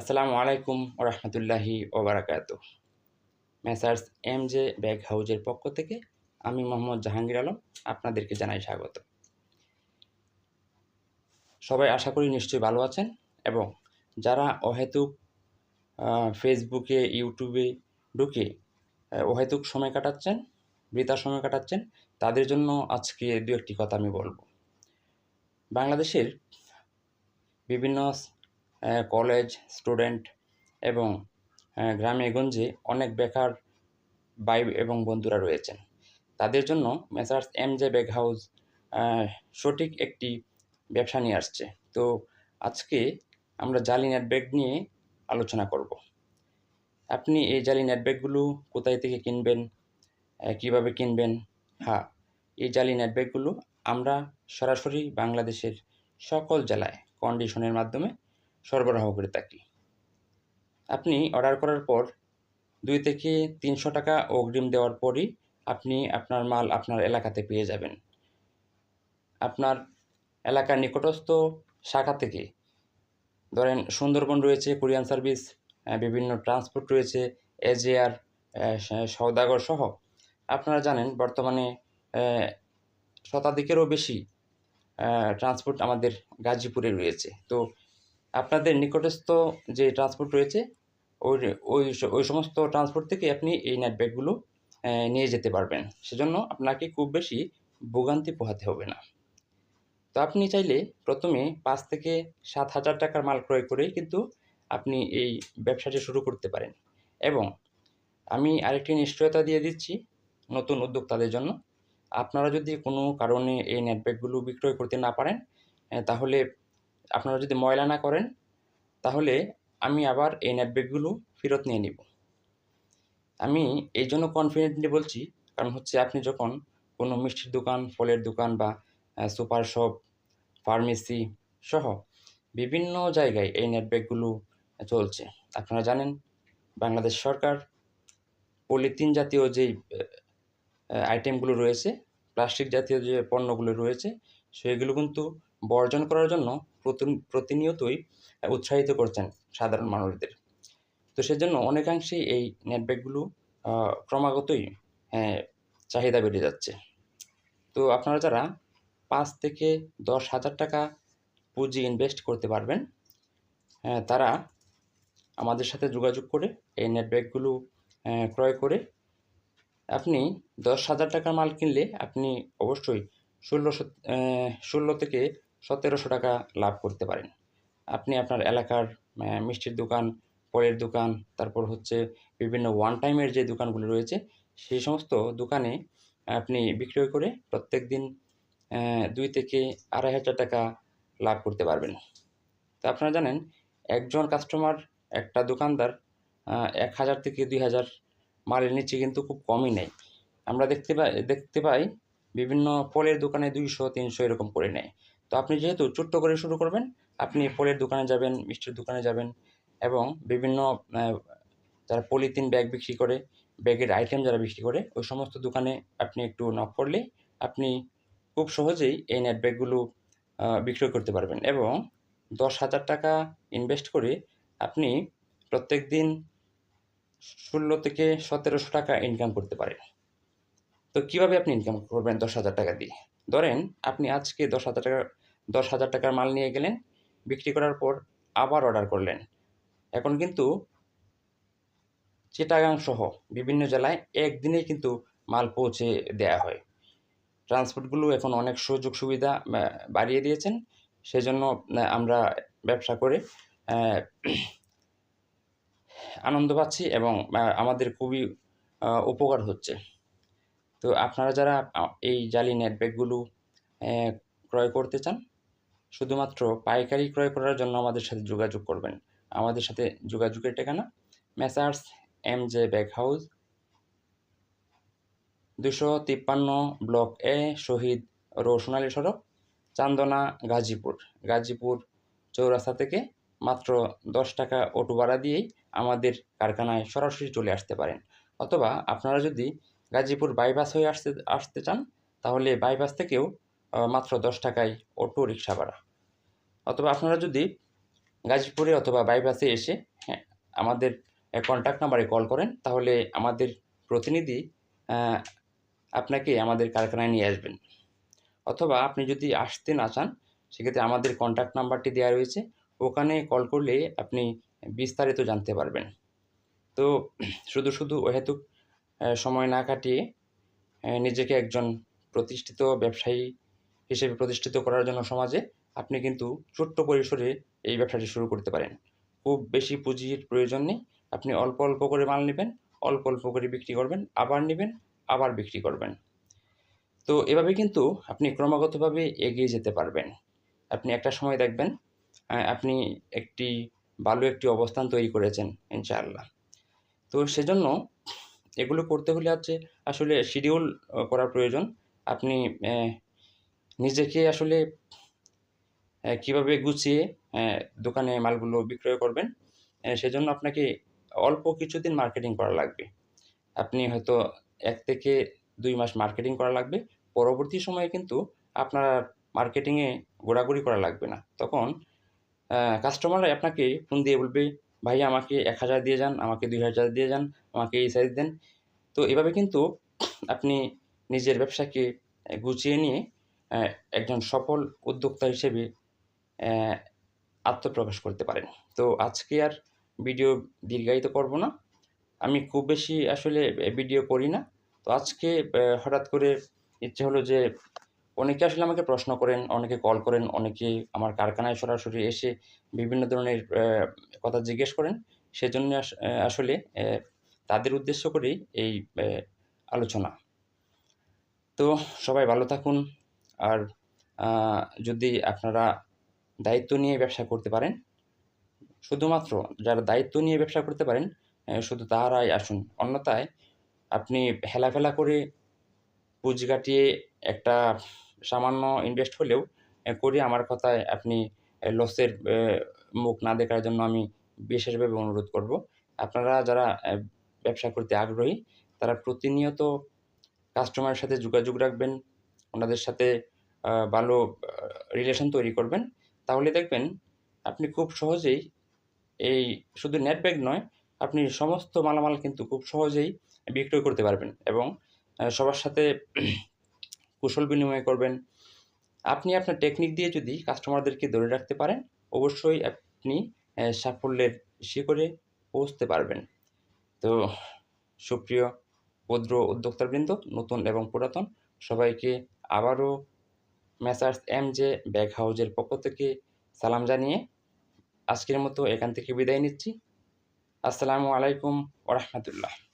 আসসালামু আলাইকুম ওরহমতুল্লাহি ওবরাকাত মেসার্স এম জে ব্যাগ হাউজের পক্ষ থেকে আমি মোহাম্মদ জাহাঙ্গীর আলম আপনাদেরকে জানাই স্বাগত। সবাই আশা করি নিশ্চয়ই ভালো আছেন এবং যারা অহেতুক ফেসবুকে, ইউটিউবে ঢুকে অহেতুক সময় কাটাচ্ছেন, বৃথা সময় কাটাচ্ছেন, তাদের জন্য আজকে দু একটি কথা আমি বলব। বাংলাদেশের বিভিন্ন কলেজ স্টুডেন্ট এবং গ্রামে গঞ্জে অনেক বেকার ভাই এবং বন্ধুরা রয়েছেন। তাদের জন্য Messrs M J bag house সঠিক একটি ব্যবসা নিয়ে আসছে। তো আজকে আমরা জালি নেট ব্যাগ নিয়ে আলোচনা করব। আপনি এই জালি নেট ব্যাগগুলো কোথায় থেকে কিনবেন কীভাবে কিনবেন? হ্যাঁ এই জালি নেট ব্যাগগুলো আমরা সরাসরি বাংলাদেশের সকল জেলায় কন্ডিশনের মাধ্যমে সরবরাহ করে থাকি। আপনি অর্ডার করার পর দুই থেকে তিনশো টাকা অগ্রিম দেওয়ার পরই আপনি আপনার মাল আপনার এলাকাতে পেয়ে যাবেন। আপনার এলাকার নিকটস্থ শাখা থেকে ধরেন সুন্দরবন রয়েছে, কোরিয়ান সার্ভিস বিভিন্ন ট্রান্সপোর্ট রয়েছে এজেআর সৌদাগর সহ। আপনারা জানেন বর্তমানে শতাধিকেরও বেশি ট্রান্সপোর্ট আমাদের গাজীপুরে রয়েছে। তো আপনাদের নিকটস্থ যে ট্রান্সপোর্ট রয়েছে, ওই ওই ওই সমস্ত ট্রান্সপোর্ট থেকে আপনি এই নেট ব্যাগগুলো নিয়ে যেতে পারবেন। সেজন্য আপনাকে খুব বেশি ভোগান্তি পোহাতে হবে না। তো আপনি চাইলে প্রথমে পাঁচ থেকে সাত হাজার টাকার মাল ক্রয় করেই কিন্তু আপনি এই ব্যবসাটি শুরু করতে পারেন। এবং আমি আরেকটি নিশ্চয়তা দিয়ে দিচ্ছি নতুন উদ্যোক্তাদের জন্য। আপনারা যদি কোনো কারণে এই নেট ব্যাগগুলো বিক্রয় করতে না পারেন তাহলে আপনারা যদি ময়লা না করেন, তাহলে আমি আবার এই নেট ব্যাগগুলো ফেরত নিয়ে নিব। আমি এই জন্য কনফিডেন্টলি বলছি, কারণ হচ্ছে আপনি যখন কোনো মিষ্টির দোকান, ফলের দোকান বা সুপার শপ ফার্মেসি সহ বিভিন্ন জায়গায় এই নেট ব্যাগগুলো চলছে। আপনারা জানেন, বাংলাদেশ সরকার পলিথিন জাতীয় যেই আইটেমগুলো রয়েছে প্লাস্টিক জাতীয় যে পণ্যগুলো রয়েছে, সেগুলো কিন্তু বর্জন করার জন্য প্রতিনিয়তই উৎসাহিত করছেন সাধারণ মানুষদের। তো সেজন্য অনেকাংশেই এই নেট ব্যাগগুলো আহ, ক্রমাগতই চাহিদা বেড়ে যাচ্ছে। তো আপনারা যারা পাঁচ থেকে দশ হাজার টাকা পুঁজি ইনভেস্ট করতে পারবেন তারা আমাদের সাথে যোগাযোগ করে এই নেট ব্যাগগুলো আহ, ক্রয় করে আপনি দশ হাজার টাকার মাল কিনলে আপনি অবশ্যই ষোলোশো ষোলো থেকে সতেরোশো টাকা লাভ করতে পারেন। আপনি আপনার এলাকার মিষ্টির দোকান ফলের দোকান, তারপর হচ্ছে বিভিন্ন ওয়ান টাইমের যে দোকানগুলো রয়েছে, সেই সমস্ত দোকানে আপনি বিক্রয় করে প্রত্যেক দিন দুই থেকে আড়াই হাজার টাকা লাভ করতে পারবেন। তো আপনারা জানেন, একজন কাস্টমার একটা দোকানদার এক হাজার থেকে দুই হাজার মালের নিচে কিন্তু খুব কমই নেয়। আমরা দেখতে পাই দেখতে পাই বিভিন্ন ফলের দোকানে দুইশো, তিনশো এরকম করে নেয়। তো আপনি যেহেতু ছোট্ট করে শুরু করবেন, আপনি ফলের দোকানে যাবেন, মিষ্টির দোকানে যাবেন এবং বিভিন্ন যারা পলিথিন ব্যাগ বিক্রি করে, ব্যাগের আইটেম যারা বিক্রি করে, ওই সমস্ত দোকানে আপনি একটু নক করলে আপনি খুব সহজেই এই নেট ব্যাগগুলো বিক্রয় করতে পারবেন এবং দশ হাজার টাকা ইনভেস্ট করে আপনি প্রত্যেক দিন ষোলো থেকে সতেরোশো টাকা ইনকাম করতে পারেন। তো কীভাবে আপনি ইনকাম করবেন দশ হাজার টাকা দিয়ে? ধরেন আপনি আজকে দশ হাজার টাকা, দশ হাজার টাকার মাল নিয়ে গেলেন, বিক্রি করার পর আবার অর্ডার করলেন। এখন কিন্তু চিটাগাং সহ বিভিন্ন জেলায় একদিনেই কিন্তু মাল পৌঁছে দেয়া হয়। ট্রান্সপোর্টগুলো এখন অনেক সুযোগ সুবিধা বাড়িয়ে দিয়েছেন। সেজন্য আমরা ব্যবসা করে আনন্দ পাচ্ছি এবং আমাদের খুবই উপকার হচ্ছে। তো আপনারা যারা এই জালি নেট ব্যাগগুলো ক্রয় করতে চান, শুধুমাত্র পাইকারি ক্রয় করার জন্য আমাদের সাথে যোগাযোগ করবেন। আমাদের সাথে যোগাযোগের ঠিকানা Messrs M J bag house দুশো তিপ্পান্ন ব্লক এ, শহীদ রোশনালী সড়ক, চান্দনা, গাজীপুর। গাজীপুর চৌরাস্তা থেকে মাত্র দশ টাকা অটো ভাড়া দিয়েই আমাদের কারখানায় সরাসরি চলে আসতে পারেন। অথবা আপনারা যদি গাজীপুর বাইপাস হয়ে আসতে আসতে চান, তাহলে বাইপাস থেকেও মাত্র দশ টাকায় অটো রিক্সা ভাড়া। অথবা আপনারা যদি গাজীপুরে অথবা বাইপাসে এসে হ্যাঁ আমাদের কন্ট্যাক্ট নাম্বারে কল করেন, তাহলে আমাদের প্রতিনিধি আপনাকে আমাদের কারখানায় নিয়ে আসবেন। অথবা আপনি যদি আসতে না চান, সেক্ষেত্রে আমাদের কন্ট্যাক্ট নাম্বারটি দেওয়া রয়েছে। ওখানে কল করলে আপনি বিস্তারিত জানতে পারবেন। তো, শুধু শুধু অহেতুক সময় না কাটিয়ে নিজেকে একজন প্রতিষ্ঠিত ব্যবসায়ী হিসেবে প্রতিষ্ঠিত করার জন্য সমাজে আপনি কিন্তু ছোট্ট পরিসরে এই ব্যবসাটি শুরু করতে পারেন। খুব বেশি পুঁজির প্রয়োজন নেই। আপনি অল্প অল্প করে মাল নেবেন, অল্প অল্প করে বিক্রি করবেন, আবার নেবেন, আবার বিক্রি করবেন। তো এভাবে কিন্তু আপনি ক্রমাগতভাবে এগিয়ে যেতে পারবেন। আপনি একটা সময় দেখবেন আপনি একটি ভালো একটি অবস্থান তৈরি করেছেন, ইনশাআল্লাহ। তো সেজন্য এগুলো করতে হলে হচ্ছে আসলে শিডিউল করা প্রয়োজন। আপনি নিজেকে আসলে কীভাবে গুছিয়ে দোকানে মালগুলো বিক্রয় করবেন সেজন্য আপনাকে অল্প কিছুদিন মার্কেটিং করা লাগবে। আপনি হয়তো এক থেকে দুই মাস মার্কেটিং করা লাগবে, পরবর্তী সময়ে কিন্তু আপনার মার্কেটিংয়ে ঘোরাঘুরি করা লাগবে না। তখন কাস্টমাররা আপনাকে ফোন দিয়ে বলবে ভাই, আমাকে এক হাজার দিয়ে যান, আমাকে দুই হাজার দিয়ে যান, আমাকে এই সাইজ দেন। তো এভাবে কিন্তু আপনি নিজের ব্যবসাকে গুছিয়ে নিয়ে একজন সফল উদ্যোক্তা হিসেবে আত্মপ্রকাশ করতে পারেন। তো আজকে আর ভিডিও দীর্ঘায়িত করব না। আমি খুব বেশি আসলে ভিডিও করি না। তো আজকে হঠাৎ করে ইচ্ছে হলো যে অনেকে আসলে আমাকে প্রশ্ন করেন, অনেকে কল করেন, অনেকে আমার কারখানায় সরাসরি এসে বিভিন্ন ধরনের কথা জিজ্ঞেস করেন। সেজন্য আস- আসলে তাদের উদ্দেশ্য করেই এই আলোচনা। তো সবাই ভালো থাকুন। আর যদি আপনারা দায়িত্ব নিয়ে ব্যবসা করতে পারেন, শুধুমাত্র যারা দায়িত্ব নিয়ে ব্যবসা করতে পারেন শুধু তাহারাই আসুন। অন্যথায় আপনি হেলাফেলা করে পুঁজি কাটিয়ে একটা সামান্য ইনভেস্ট হলেও করে। আমার কথায় আপনি লসের মুখ না দেখার জন্য আমি বিশেষভাবে অনুরোধ করব। আপনারা যারা ব্যবসা করতে আগ্রহী, তারা প্রতিনিয়ত কাস্টমারের সাথে যোগাযোগ রাখবেন, ওনাদের সাথে ভালো রিলেশন তৈরি করবেন। তাহলে দেখবেন আপনি খুব সহজেই এই শুধু নেট ব্যাগ নয়, আপনি সমস্ত মালামাল কিন্তু খুব সহজেই বিক্রয় করতে পারবেন এবং সবার সাথে কুশল বিনিময় করবেন। আপনি আপনার টেকনিক দিয়ে যদি কাস্টমারদেরকে ধরে রাখতে পারেন, অবশ্যই আপনি সাফল্যের শিখরে পৌঁছতে পারবেন। তো, সুপ্রিয় ক্ষুদ্র উদ্যোক্তাবৃন্দ, নতুন এবং পুরাতন, সবাইকে আবারও মেসার্স এম জে ব্যাগ হাউজের পক্ষ থেকে সালাম জানিয়ে আজকের মতো এখান থেকে বিদায় নিচ্ছি। আসসালামু আলাইকুম ওরহমতুল্লাহ